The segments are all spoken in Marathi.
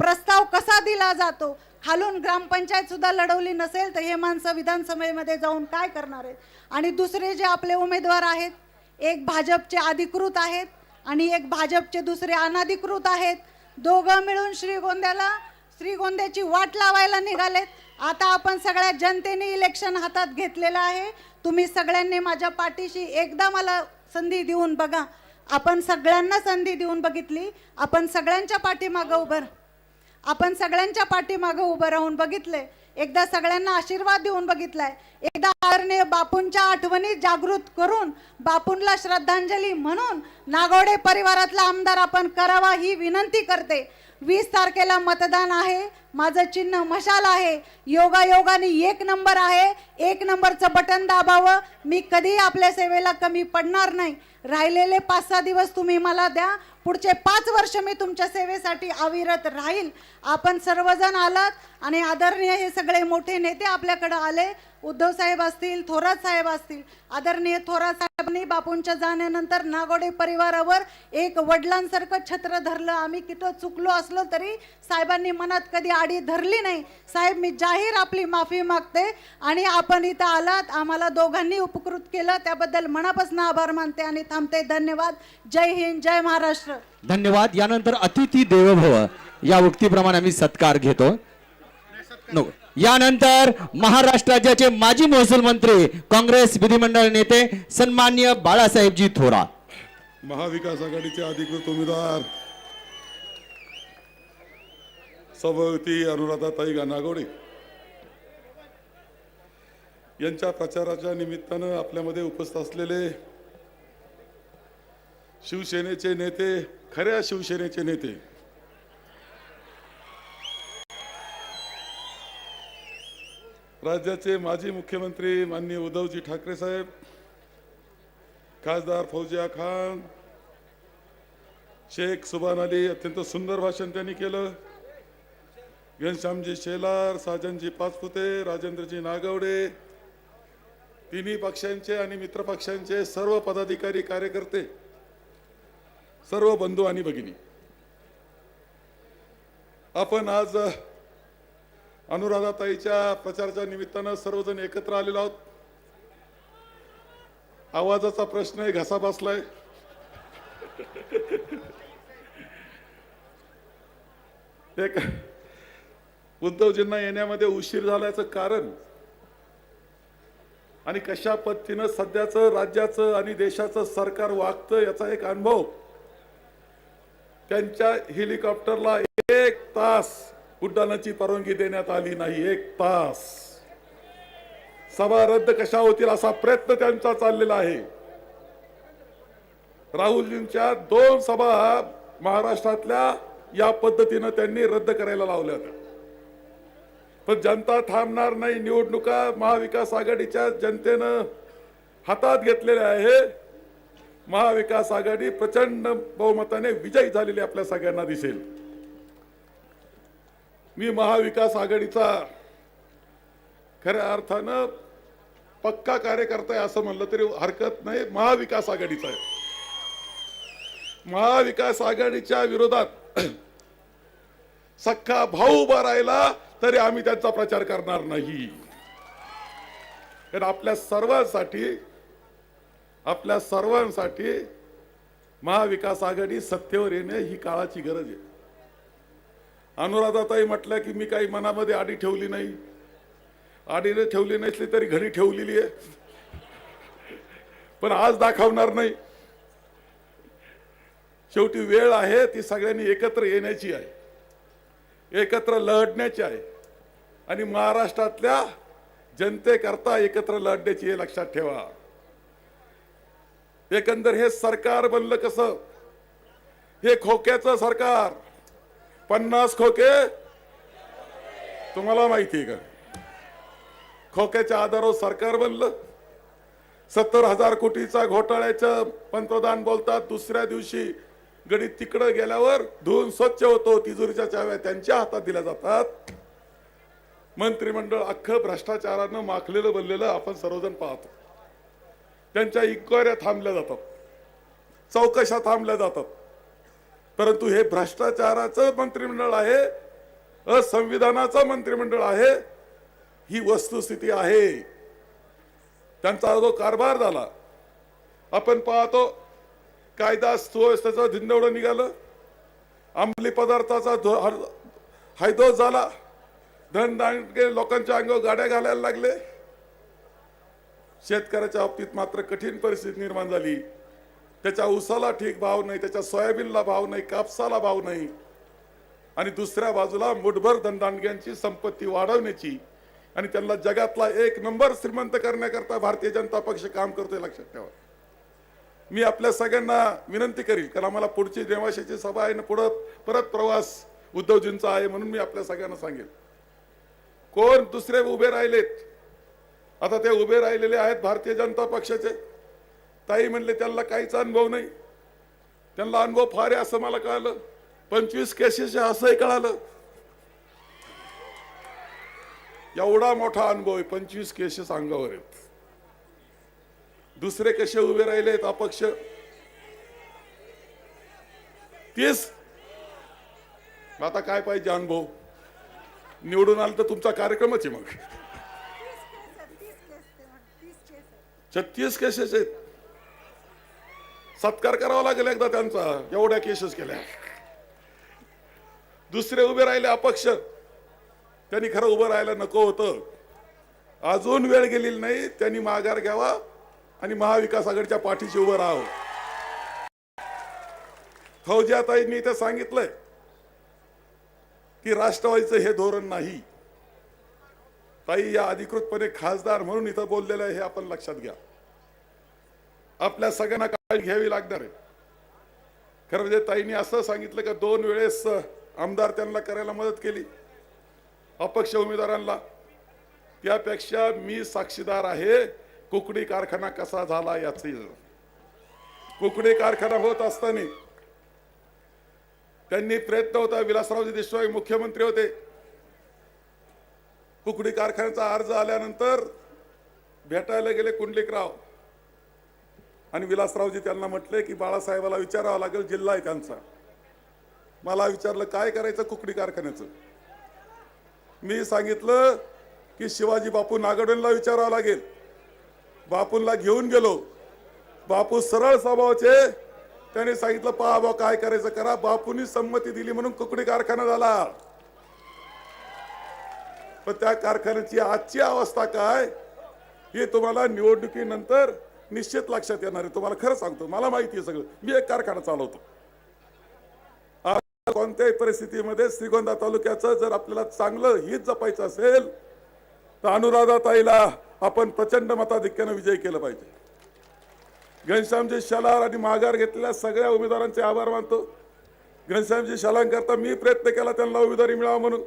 प्रस्ताव कसा दिला जातो? खालून ग्रामपंचायत सुद्धा लढवली नसेल तर हे माणसं विधानसभेमध्ये जाऊन काय करणार आहेत? आणि दुसरे जे आपले उमेदवार आहेत एक भाजपचे अधिकृत आहेत आणि एक भाजपचे दुसरे अनाधिकृत आहेत दोघं मिळून श्रीगोंद्याला श्रीगोंद्याची वाट लावायला निघालेत. आता आपण सगळ्या जनतेने इलेक्शन हातात घेतलेलं आहे. तुम्ही सगळ्यांनी माझ्या पाठीशी एकदा मला संधी देऊन बघा. आपण सगळ्यांना संधी देऊन बघितली. आपण सगळ्यांच्या पाठीमागं उभं आपण सगळ्यांच्या पाठीमागं उभं राहून बघितले एकदा सगळ्यांना आशीर्वाद देऊन बघितलाय. एकदा आरने बापूंच्या आठवणी जागृत करून बापूंला श्रद्धांजली म्हणून नागोडे परिवारातला आमदार आपण करावा ही विनंती करते. वीस तारखेला मतदान आहे. माझं चिन्ह मशाल आहे. योगा योगाने एक नंबर आहे. एक नंबरचं बटन दाबावं. मी कधी आपल्या सेवेला कमी पडणार नाही. राहिलेले पाच सहा दिवस तुम्ही मला द्या. पुढचे पाच वर्ष मी तुमच्या सेवेसाठी अविरत राहील. आपण सर्वजण आलात आणि आदरणीय हे सगळे मोठे नेते आपल्याकडे आले. उद्धव साहेब असतील थोरात साहेब असतील. आदरणीय थोरात साहेबांनी बापूंच्या जाण्यानंतर नागोडे परिवारावर एक वडिलांसारखं छत्र धरलं. आम्ही किती चुकलो असलो तरी साहेबांनी मनात कधी आडी धरली नाही. साहेब मी जाहीर आपली माफी मागते आणि आपण इथं आलात. आम्हाला दोघांनी उपकृत केलं. त्याबद्दल मनापासून आभार मानते आणि थांबते. धन्यवाद. जय हिंद जय महाराष्ट्र. धन्यवाद. यानंतर अतिथी देवभव. या उक्तीप्रमाणे आम्ही सत्कार घेतो. नको. यानंतर महाराष्ट्र राज्याचे माजी महसूल मंत्री काँग्रेस विधिमंडळ नेते सन्मान्य बाळासाहेबजी थोरात. महाविकास आघाडीचे अधिकृत उमेदवार सभापती अनुराधाताई गानागोडे यांच्या प्रचाराच्या निमित्तानं आपल्यामध्ये उपस्थित असलेले शिवसेनेचे नेते खऱ्या शिवसेनेचे नेते. राज्याचे माजी मुख्यमंत्री माननीय उद्धवजी ठाकरे साहेब खासदार फौजिया खान शेख सुभान अली अत्यंत सुंदर भाषण त्यांनी केलं. घनश्यामजी शेलार साजनजी पाचपुते राजेंद्रजी नागवडे तिन्ही पक्षांचे आणि मित्र पक्षांचे सर्व पदाधिकारी कार्यकर्ते सर्व बंधू आणि भगिनी आपण आज अनुराधाताईच्या प्रचाराच्या निमित्तानं सर्वजण एकत्र आलेलो आहोत. आवाजाचा प्रश्न घसा बसलाय. एक उद्धवजींना येण्यामध्ये उशीर झाल्याचं कारण आणि कशा पद्धतीनं सध्याचं राज्याचं आणि देशाचं सरकार वागतं याचा एक अनुभव त्यांच्या हेलिकॉप्टरला एक तास उड्डाणाची परवानगी देण्यात आली नाही. एक तास. सभा रद्द कशा होतील असा प्रयत्न त्यांचा चाललेला आहे. राहुलजींच्या दोन सभा महाराष्ट्रातल्या या पद्धतीनं त्यांनी रद्द करायला लावल्या होत्या. पण जनता थांबणार नाही. निवडणुका महाविकास आघाडीच्या जनतेनं हातात घेतलेल्या आहे. महाविकास आघाडी प्रचंड बहुमताने विजयी झालेली आपल्या सगळ्यांना दिसेल. मी महाविकास आघाडीचा खऱ्या अर्थानं पक्का कार्यकर्ता आहे असं म्हणलं तरी हरकत नाही. महाविकास आघाडीचा आहे. महाविकास आघाडीच्या विरोधात सख्खा भाऊ उभा राहिला तरी आम्ही त्यांचा प्रचार करणार नाही. कारण आपल्या सर्वांसाठी आपल्या सर्वांसाठी महाविकास आघाडी सत्तेवर येणे ही काळाची गरज आहे. अनुराधाताई म्हटल्या की मी काही मनामध्ये आडी ठेवली नाही. आडीने ठेवली नसली तरी घरी ठेवलेली आहे. पण आज दाखवणार नाही. शेवटी वेळ आहे ती सगळ्यांनी एकत्र येण्याची आहे. एकत्र लढण्याची आहे. आणि महाराष्ट्रातल्या जनतेकरता एकत्र लढण्याची हे लक्षात ठेवा. एकंदर हे सरकार बनलं कसं? हे खोक्याचं सरकार. पन्नास खोके? तुम्हाला माहिती आहे का? खोक्याच्या आधारावर सरकार बनलं. सत्तर हजार कोटीचा घोटाळ्याचं पंतप्रधान बोलतात दुसऱ्या दिवशी गणित तिकडं गेल्यावर धुवून स्वच्छ होतो तिजोरीच्या चाव्या त्यांच्या हातात दिल्या जातात. मंत्रिमंडळ अख्खं भ्रष्टाचारानं माखलेलं बनलेलं आपण सर्वजण पाहतो. त्यांच्या इन्क्वायऱ्या थांबल्या जातात. चौकशा थांबल्या जातात. परंतु हे भ्रष्टाचाराचं मंत्रिमंडळ आहे असंविधानाचं मंत्रिमंडळ आहे ही वस्तुस्थिती आहे. त्यांचा जो कारभार झाला आपण पाहतो कायदा सुव्यवस्थेचं धिंडवडं निघालं अंमली पदार्थाचा धो- हर- हैदोस झाला धनदांडके लोकांच्या अंगावर गाड्या घालायला लागले शेतकऱ्याच्या बाबतीत मात्र कठीण परिस्थिती निर्माण झाली. त्याच्या ऊसाला ठीक भाव नाही त्याच्या सोयाबीनला भाव नाही कापसाला भाव नाही. आणि दुसऱ्या बाजूला मुठभर धनदांडग्यांची संपत्ती वाढवण्याची आणि त्यांना जगातला एक नंबर श्रीमंत करण्याकरता भारतीय जनता पक्ष काम करतोय लक्षात ठेवा. मी आपल्या सगळ्यांना विनंती करील कारण आम्हाला पुढची देवाशाची सभा आहे ना पुढं परत प्रवास उद्धवजींचा आहे म्हणून मी आपल्या सगळ्यांना सांगेल. कोण दुसरे उभे राहिलेत? आता ते उभे राहिलेले आहेत भारतीय जनता पक्षाचे. ताई म्हणले त्यांना काहीच अनुभव नाही. त्यांना अनुभव फार आहे असं मला कळालं. पंचवीस केसेस असंही कळालं. एवढा मोठा अनुभव आहे पंचवीस केसेस अंगावर आहेत. दुसरे कसे उभे राहिले आहेत अपक्ष? तीस. आता काय पाहिजे अनुभव? निवडून आलं तर तुमचा कार्यक्रमच आहे मग. छत्तीस केसेस आहेत. सत्कार करावा लागेल एकदा त्यांचा. एवढ्या केसेस केल्या. दुसरे उभे राहिले अपक्ष. त्यांनी खरं उभं राहायला नको होतं. अजून वेळ गेलेली नाही. त्यांनी माघार घ्यावा आणि महाविकास आघाडीच्या पाठीशी उभं राहावं. फौजियाताईंनी इथे सांगितलंय की राष्ट्रवादीचं हे धोरण नाही. ताई या अधिकृतपणे खासदार म्हणून इथं बोललेलं आहे हे आपण लक्षात घ्या. आपल्या सगळ्यांना काळजी घ्यावी लागणार आहे. खरं म्हणजे ताईंनी असं सांगितलं का दोन वेळेस आमदार त्यांना करायला मदत केली. अपक्ष उमेदवारांना. त्यापेक्षा मी साक्षीदार आहे कुकडी कारखाना कसा झाला याच. कुकडी कारखाना होत असताना त्यांनी प्रयत्न होता विलासरावजी देशमुख मुख्यमंत्री होते. कुकडी कारखान्याचा अर्ज आल्यानंतर भेटायला गेले कुंडलिकराव. आणि विलासरावजी त्यांना म्हटले की बाळासाहेबाला विचारावं लागेल जिल्हा आहे त्यांचा. मला विचारलं काय करायचं कुकडी कारखान्याचं? मी सांगितलं की शिवाजी बापू नागडणला विचारावं लागेल. बापूंना घेऊन गेलो. बापू सरळ स्वभावाचे. त्याने सांगितलं पहा बा काय करायचं करा. बापूंनी संमती दिली म्हणून कुकडी कारखाना झाला. पण त्या कारखान्याची आजची अवस्था काय? हे तुम्हाला निवडणुकीनंतर निश्चित लक्षात येणार आहे. तुम्हाला खरं सांगतो मला माहिती आहे सगळं. मी एक कारखाना चालवतो. आज कोणत्याही परिस्थितीमध्ये श्रीगोंदा तालुक्याचं जर आपल्याला चांगलं हित जपायचं असेल तर अनुराधाताईला आपण प्रचंड मताधिक्यानं विजय केलं पाहिजे. घनश्यामजी शलार आणि माघार घेतलेल्या सगळ्या उमेदवारांचे आभार मानतो. घनश्यामजी शलांकरता मी प्रयत्न केला त्यांना उमेदवारी मिळावा म्हणून.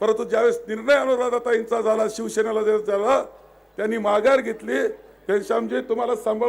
परंतु ज्यावेळेस निर्णय अनुराधाताईंचा झाला शिवसेनेला जर झाला त्यांनी माघार घेतली. घनश्यामजी तुम्हाला सांभाळून